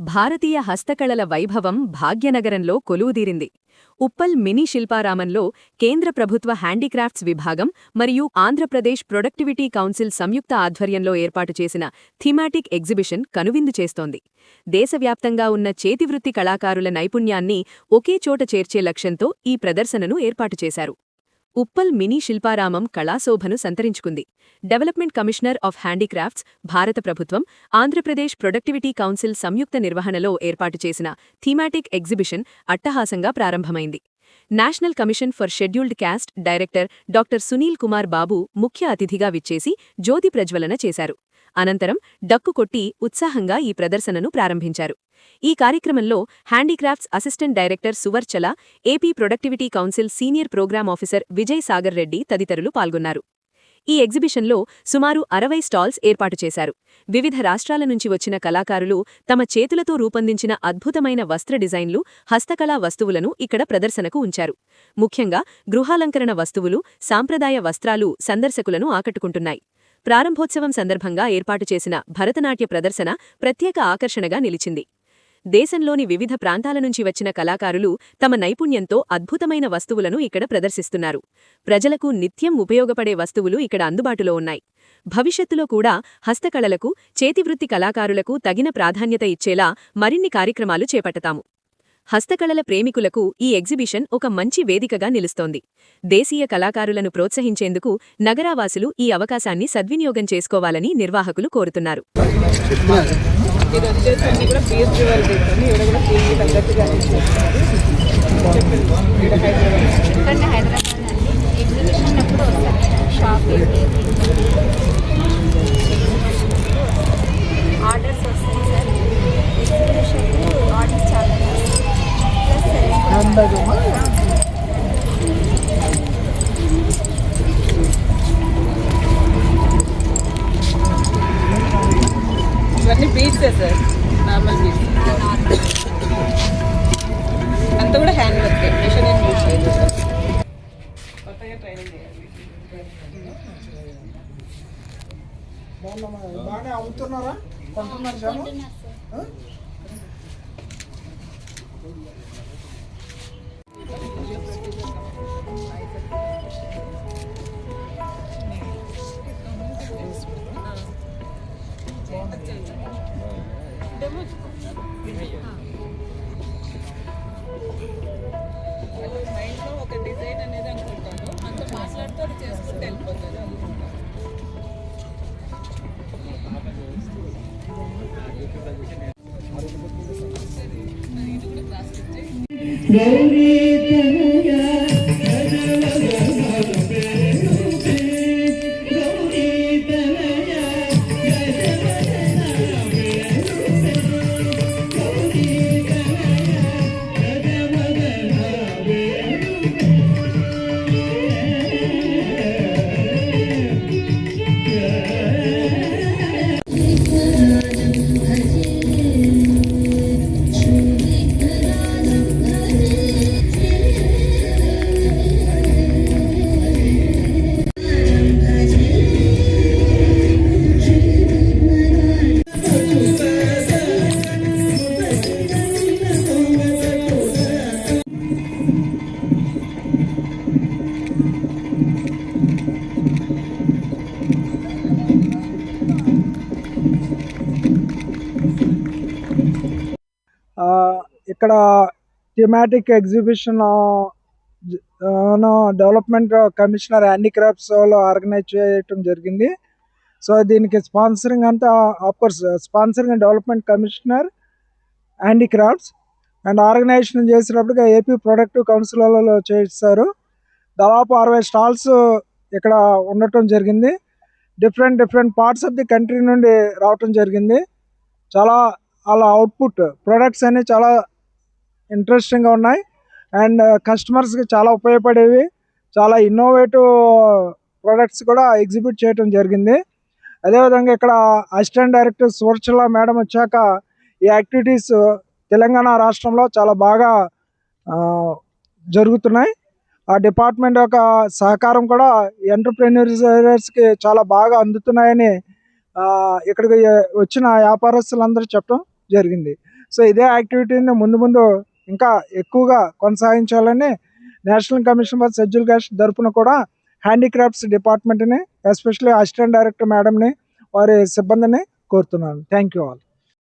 భారతీయ హస్తకళల వైభవం భాగ్యనగరంలో కొలువుదీరింది. ఉప్పల్ మినీ శిల్పారామంలో కేంద్ర ప్రభుత్వ హ్యాండీక్రాఫ్ట్స్ విభాగం మరియు ఆంధ్రప్రదేశ్ ప్రొడక్టివిటీ కౌన్సిల్ సంయుక్త ఆధ్వర్యంలో ఏర్పాటు చేసిన థీమాటిక్ ఎగ్జిబిషన్ కనువిందు చేస్తోంది. దేశవ్యాప్తంగా ఉన్న చేతివృత్తి కళాకారుల నైపుణ్యాన్ని ఒకే చోట చేర్చే లక్ష్యంతో ఈ ప్రదర్శనను ఏర్పాటు చేశారు. ఉప్పల్ మినీ శిల్పారామం కళాశోభను సంతరించుకుంది. డెవలప్మెంట్ కమిషనర్ ఆఫ్ హ్యాండీక్రాఫ్ట్స్ భారత ప్రభుత్వం ఆంధ్రప్రదేశ్ ప్రొడక్టివిటీ కౌన్సిల్ సంయుక్త నిర్వహణలో ఏర్పాటు చేసిన థీమాటిక్ ఎగ్జిబిషన్ అట్టహాసంగా ప్రారంభమైంది. National commission for scheduled caste director doctor Sunil Kumar Babu ముఖ్య అతిథిగా విచ్చేసి జ్యోతి ప్రజ్వలన చేశారు. అనంతరం డక్కు కొట్టి ఉత్సాహంగా ఈ ప్రదర్శనను ప్రారంభించారు. ఈ కార్యక్రమంలో handicrafts assistant director Suvarchala AP productivity council senior programme officer Vijay Sagar Reddy తదితరులు పాల్గొన్నారు. ఈ ఎగ్జిబిషన్లో సుమారు అరవై స్టాల్స్ ఏర్పాటు చేశారు. వివిధ రాష్ట్రాల నుంచి వచ్చిన కళాకారులు తమ చేతులతో రూపొందించిన అద్భుతమైన వస్త్ర డిజైన్లు హస్తకళా వస్తువులను ఇక్కడ ప్రదర్శనకు ఉంచారు. ముఖ్యంగా గృహాలంకరణ వస్తువులు సాంప్రదాయ వస్త్రాలు సందర్శకులను ఆకట్టుకుంటున్నాయి. ప్రారంభోత్సవం సందర్భంగా ఏర్పాటు చేసిన భరతనాట్య ప్రదర్శన ప్రత్యేక ఆకర్షణగా నిలిచింది. దేశంలోని వివిధ ప్రాంతాల నుంచి వచ్చిన కళాకారులు తమ నైపుణ్యంతో అద్భుతమైన వస్తువులను ఇక్కడ ప్రదర్శిస్తున్నారు. ప్రజలకు నిత్యం ఉపయోగపడే వస్తువులు ఇక్కడ అందుబాటులో ఉన్నాయి. భవిష్యత్తులో కూడా హస్తకళలకు చేతివృత్తి కళాకారులకు తగిన ప్రాధాన్యత ఇచ్చేలా మరిన్ని కార్యక్రమాలు చేపట్టతాము హస్తకళల ప్రేమికులకు ఈ ఎగ్జిబిషన్ ఒక మంచి వేదికగా నిలుస్తోంది. దేశీయ కళాకారులను ప్రోత్సహించేందుకు నగరావాసులు ఈ అవకాశాన్ని సద్వినియోగం చేసుకోవాలని నిర్వాహకులు కోరుతున్నారు. ఇది కూడా ఇవన్నీ బీట్సే సార్? నార్మల్ బీట్స్ అంతా కూడా హ్యాండ్ వర్క్ మిషన్ ఏం యూజ్ చేయదు సార్ కొత్తగా ట్రైనింగ్ చేయాలి. బాగానే అమ్ముతున్నారా? కొంటున్నారు మైండ్లో ఒక డిజైన్ అనేది అనుకుంటారు అంత మాట్లాడుతూ అది చేసుకుంటూ వెళ్ళిపోతారు ఇది కూడా ఇక్కడ thematic exhibition development commissioner handicrafts వాళ్ళు ఆర్గనైజ్ చేయటం జరిగింది. సో దీనికి స్పాన్సరింగ్ అంతా of course sponsoring and development commissioner handicrafts and organisation చేసినప్పటికీ ఏపీ ప్రొడక్టివ్ కౌన్సిల్ వాళ్ళు చేస్తారు దాదాపు అరవై స్టాల్స్ ఇక్కడ ఉండటం జరిగింది. Different different parts of the country నుండి రావటం జరిగింది. చాలా వాళ్ళ అవుట్పుట్ ప్రొడక్ట్స్ అనేవి చాలా ఇంట్రెస్టింగ్గా ఉన్నాయి. అండ్ కస్టమర్స్కి చాలా ఉపయోగపడేవి. చాలా ఇన్నోవేటివ్ ప్రొడక్ట్స్ కూడా ఎగ్జిబిట్ చేయడం జరిగింది. అదేవిధంగా ఇక్కడ అసిస్టెంట్ డైరెక్టర్ సువర్చల మేడం వచ్చాక ఈ యాక్టివిటీస్ తెలంగాణ రాష్ట్రంలో చాలా బాగా జరుగుతున్నాయి. ఆ డిపార్ట్మెంట్ యొక్క సహకారం కూడా ఎంటర్ప్రెన్యూర్స్కి చాలా బాగా అందుతున్నాయని ఇక్కడికి వచ్చిన వ్యాపారస్తులందరూ చెప్పడం జరిగింది. సో ఇదే యాక్టివిటీని ముందు ముందు ఇంకా ఎక్కువగా కొనసాగించాలని national commission for schedule caste తరఫున కూడా హ్యాండీక్రాఫ్ట్స్ డిపార్ట్మెంట్ని ఎస్పెషల్లీ అసిస్టెంట్ డైరెక్టర్ మేడంని వారి సిబ్బందిని కోరుతున్నాను. Thank you all.